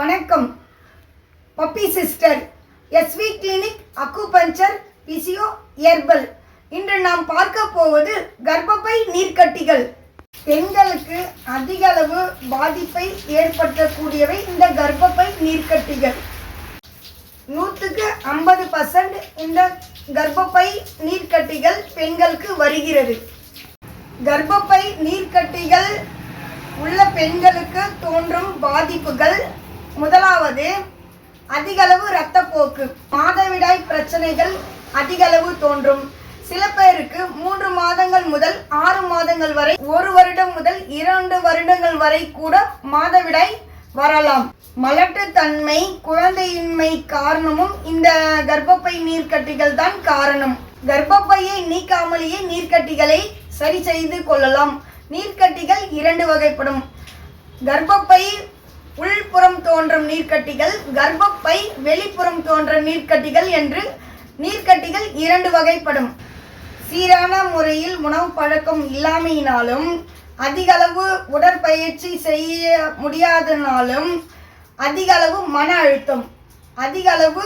வணக்கம். Pappi sister SV clinic acupuncture physio இயர்பல் இன்று நாம் பார்க்க போவது கர்ப்பப்பை நீர்க்கட்டிகள். பெண்களுக்கு அதிக அளவு பாதிப்பை ஏற்படுத்தக்கூடியவை இந்த கர்ப்பப்பை நீர்க்கட்டிகள். நூற்றுக்கு ஐம்பது பர்சன்ட் இந்த கர்ப்பப்பை நீர்க்கட்டிகள் பெண்களுக்கு வருகிறது. கர்ப்பப்பை நீர்க்கட்டிகள் உள்ள பெண்களுக்கு தோன்றும் பாதிப்புகள் முதலாவது அதிகளவு இரத்தப்போக்கு. மாதவிடாய் பிரச்சனைகள் அதிகளவு தோன்றும். சில பேருக்கு மூன்று மாதங்கள் முதல் ஆறு மாதங்கள் வரை ஒரு வருடம் முதல் இரண்டு வருடங்கள் வரை கூட மாதவிடாய் வரலாம். மலட்டுத்தன்மை குழந்தையின்மை காரணமும் இந்த கர்ப்பப்பை நீர்க்கட்டிகள் தான் காரணம். கர்ப்பப்பையை நீக்காமலேயே நீர்க்கட்டிகளை சரி செய்து கொள்ளலாம். நீர்க்கட்டிகள் இரண்டு வகைப்படும். கர்ப்பப்பை உள்புற தோன்றும் நீர்க்கட்டிகள் கர்ப்பப்பை வெளிப்புறம் தோன்றும் நீர்க்கட்டிகள் என்று நீர்க்கட்டிகள் இரண்டு வகைப்படும். சீரான முறையில் உணவு பழக்கம் இல்லாமையினாலும் அதிகளவு உடற்பயிற்சி செய்ய முடியாதனாலும் அதிகளவு மன அழுத்தம் அதிகளவு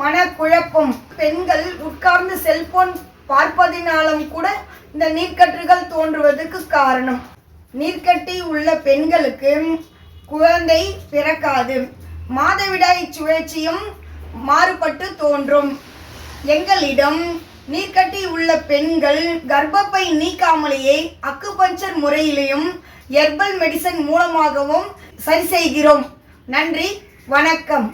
மன மனக்குழப்பம். பெண்கள் உட்கார்ந்து செல்போன் பார்ப்பதினாலும் கூட இந்த நீர்க்கட்டுகள் தோன்றுவதற்கு காரணம். நீர்க்கட்டி உள்ள பெண்களுக்கு குழந்தை பிறக்காது. மாதவிடாய் சுழற்சியும் மாறுபட்டு தோன்றும். எங்களிடம் நீர்க்கட்டி உள்ள பெண்கள் கர்ப்பப்பை நீக்காமலேயே அக்குபஞ்சர் முறையிலையும் ஹெர்பல் மெடிசன் மூலமாகவும் சரி செய்கிறோம். நன்றி வணக்கம்.